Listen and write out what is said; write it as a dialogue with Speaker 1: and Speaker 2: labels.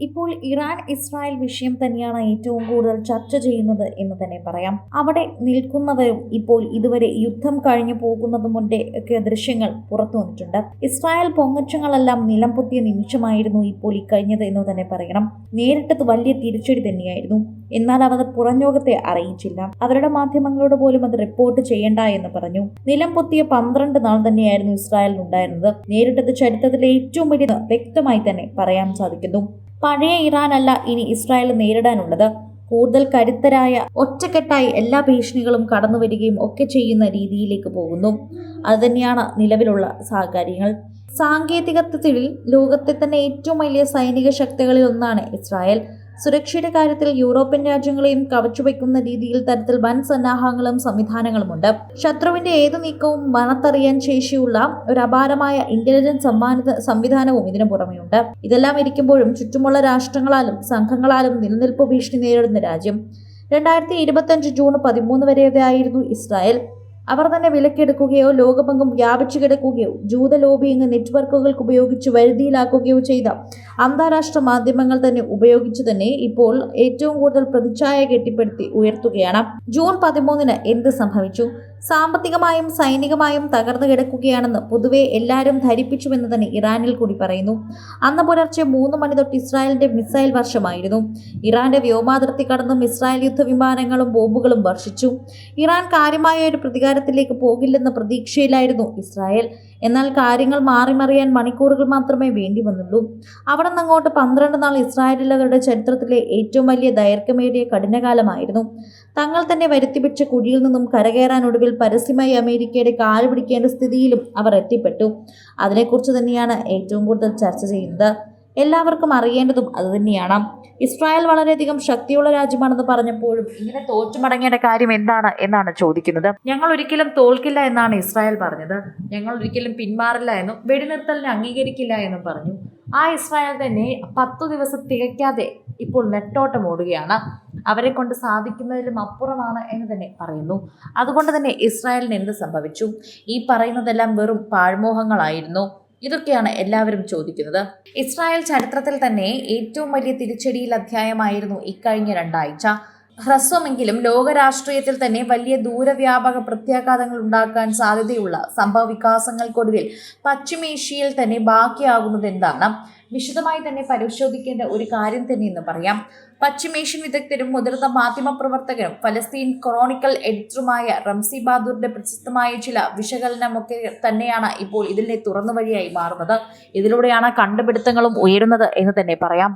Speaker 1: ഇപ്പോൾ Iran Israel വിഷയം തന്നെയാണ് ഏറ്റവും കൂടുതൽ ചർച്ച ചെയ്യുന്നത് എന്ന് തന്നെ പറയാം. അവിടെ നിൽക്കുന്നവരും ഇപ്പോൾ ഇതുവരെ യുദ്ധം കഴിഞ്ഞു പോകുന്നതും ഒക്കെ ദൃശ്യങ്ങൾ പുറത്തു വന്നിട്ടുണ്ട്. ഇസ്രായേൽ പൊങ്ങച്ചങ്ങളെല്ലാം നിലം പൊത്തിയ നിമിഷമായിരുന്നു ഇപ്പോൾ ഈ കഴിഞ്ഞത് എന്ന് തന്നെ പറയണം. നേരിട്ടത് വലിയ തിരിച്ചടി തന്നെയായിരുന്നു. എന്നാൽ അവർ പുറംലോകത്തെ അറിയിച്ചില്ല. അവരുടെ മാധ്യമങ്ങളോട് പോലും അത് റിപ്പോർട്ട് ചെയ്യണ്ട എന്ന് പറഞ്ഞു. നിലം പൊത്തിയ പന്ത്രണ്ട് നാൾ തന്നെയായിരുന്നു ഇസ്രായേലിൽ ഉണ്ടായിരുന്നത് നേരിട്ടത് ചരിത്രത്തിലെ ഏറ്റവും വലിയ വ്യക്തമായി തന്നെ പറയാൻ സാധിക്കുന്നു. പഴയ ഇറാൻ അല്ല ഇനി ഇസ്രായേൽ നേരിടാനുള്ളത്. കൂടുതൽ കരുത്തരായ ഒറ്റക്കെട്ടായി എല്ലാ ഭീഷണികളും കടന്നു വരികയും ഒക്കെ ചെയ്യുന്ന രീതിയിലേക്ക് പോകുന്നു. അതുതന്നെയാണ് നിലവിലുള്ള സാഹചര്യങ്ങൾ. സാങ്കേതികത്വത്തിൽ ലോകത്തെ തന്നെ ഏറ്റവും വലിയ സൈനിക ശക്തികളിൽ ഒന്നാണ് ഇസ്രായേൽ. സുരക്ഷയുടെ കാര്യത്തിൽ യൂറോപ്യൻ രാജ്യങ്ങളെയും കവച്ചുവെക്കുന്ന രീതിയിൽ തരത്തിൽ വൻ സന്നാഹങ്ങളും സംവിധാനങ്ങളുമുണ്ട്. ശത്രുവിന്റെ ഏത് നീക്കവും മണത്തറിയാൻ ശേഷിയുള്ള ഒരു അപാരമായ ഇന്റലിജൻസ് സംവിധാനവും ഇതിനു പുറമെയുണ്ട്. ഇതെല്ലാം ഇരിക്കുമ്പോഴും ചുറ്റുമുള്ള രാഷ്ട്രങ്ങളാലും സംഘങ്ങളാലും നിലനിൽപ്പ് ഭീഷണി നേരിടുന്ന രാജ്യം. രണ്ടായിരത്തി ഇരുപത്തഞ്ച് ജൂൺ പതിമൂന്ന് വരെയായിരുന്നു ഇസ്രായേൽ. അവർ തന്നെ വിലക്കെടുക്കുകയോ ലോകപങ്കും വ്യാപിച്ചു കിടക്കുകയോ ജൂത ലോബിയിങ് നെറ്റ്വർക്കുകൾക്ക് ഉപയോഗിച്ച് വരുതിയിലാക്കുകയോ ചെയ്ത അന്താരാഷ്ട്ര മാധ്യമങ്ങൾ തന്നെ ഉപയോഗിച്ചു തന്നെ ഇപ്പോൾ ഏറ്റവും കൂടുതൽ പ്രതിച്ഛായ കെട്ടിപ്പടുത്തി ഉയർത്തുകയാണ്. ജൂൺ പതിമൂന്നിന് എന്ത് സംഭവിച്ചു? സാമ്പത്തികമായും സൈനികമായും തകർന്നു കിടക്കുകയാണെന്ന് പൊതുവെ എല്ലാവരും ധരിപ്പിച്ചുവെന്ന് തന്നെ ഇറാനിൽ കൂടി പറയുന്നു. അന്ന് പുലർച്ചെ മൂന്ന് മണി തൊട്ട് ഇസ്രായേലിന്റെ മിസൈൽ വർഷമായിരുന്നു. ഇറാന്റെ വ്യോമാതിർത്തി കടന്നും ഇസ്രായേൽ യുദ്ധ വിമാനങ്ങളും ബോംബുകളും വർഷിച്ചു. ഇറാൻ കാര്യമായ ഒരു പ്രതികാരത്തിലേക്ക് പോകില്ലെന്ന പ്രതീക്ഷയിലായിരുന്നു ഇസ്രായേൽ. എന്നാൽ കാര്യങ്ങൾ മാറിമറിയാൻ മണിക്കൂറുകൾ മാത്രമേ വേണ്ടി വന്നുള്ളൂ. അവിടെ നിന്നങ്ങോട്ട് പന്ത്രണ്ട് നാൾ ഇസ്രായേലുകാരുടെ ചരിത്രത്തിലെ ഏറ്റവും വലിയ ദൈർഘ്യമേറിയ കഠിനകാലമായിരുന്നു. തങ്ങൾ തന്നെ വരുത്തിപ്പിച്ച കുഴിയിൽ നിന്നും കരകയറാൻ ഒടുവിൽ പരസ്യമായി അമേരിക്കയുടെ കാൽ പിടിക്കേണ്ട സ്ഥിതിയിലും അവർ എത്തിപ്പെട്ടു. അതിനെക്കുറിച്ച് തന്നെയാണ് ഏറ്റവും കൂടുതൽ ചർച്ച ചെയ്യുന്നത്. എല്ലാവർക്കും അറിയേണ്ടതും അതുതന്നെയാണ് ഇസ്രായേൽ വളരെയധികം ശക്തിയുള്ള രാജ്യമാണെന്ന് പറഞ്ഞപ്പോഴും ഇങ്ങനെ തോറ്റു മടങ്ങേണ്ട കാര്യം എന്താണ് എന്നാണ് ചോദിക്കുന്നത്. ഞങ്ങൾ ഒരിക്കലും തോൽക്കില്ല എന്നാണ് ഇസ്രായേൽ പറഞ്ഞത്. ഞങ്ങൾ ഒരിക്കലും പിന്മാറില്ല എന്നും വെടിനിർത്തലിനെ അംഗീകരിക്കില്ല എന്നും പറഞ്ഞു. ആ ഇസ്രായേൽ തന്നെ പത്തു ദിവസം തികയ്ക്കാതെ ഇപ്പോൾ നെട്ടോട്ടം ഓടുകയാണ്. അവരെ കൊണ്ട് സാധിക്കുന്നതിലും അപ്പുറമാണ് എന്ന് തന്നെ പറയുന്നു. അതുകൊണ്ട് തന്നെ ഇസ്രായേലിന് എന്ത് സംഭവിച്ചു? ഈ പറയുന്നതെല്ലാം വെറും പാഴ്മോഹങ്ങളായിരുന്നു. ഇതൊക്കെയാണ് എല്ലാവരും ചോദിക്കുന്നത്. ഇസ്രായേൽ ചരിത്രത്തിൽ തന്നെ ഏറ്റവും വലിയ തിരിച്ചടിയിൽ അധ്യായമായിരുന്നു ഇക്കഴിഞ്ഞ രണ്ടാഴ്ച. ഹ്രസ്വമെങ്കിലും ലോകരാഷ്ട്രീയത്തിൽ തന്നെ വലിയ ദൂരവ്യാപക പ്രത്യാഘാതങ്ങൾ ഉണ്ടാക്കാൻ സാധ്യതയുള്ള സംഭവ വികാസങ്ങൾക്കൊടുവിൽ പശ്ചിമേഷ്യയിൽ തന്നെ ബാക്കിയാകുന്നത് എന്താണ്? വിശദമായി തന്നെ പരിശോധിക്കേണ്ട ഒരു കാര്യം തന്നെ എന്ന് പറയാം. പശ്ചിമേഷ്യൻ വിദഗ്ധരും മുതിർന്ന മാധ്യമപ്രവർത്തകരും ഫലസ്തീൻ ക്രോണിക്കൽ എഡിറ്ററുമായ റംസി ബഹാദൂറിന്റെ പ്രശസ്തമായ ചില വിശകലനമൊക്കെ തന്നെയാണ് ഇപ്പോൾ ഇതിനെ തുറന്നു വഴിയായി മാറുന്നത്. ഇതിലൂടെയാണ് കണ്ടുപിടുത്തങ്ങളും ഉയരുന്നത് എന്ന് തന്നെ പറയാം.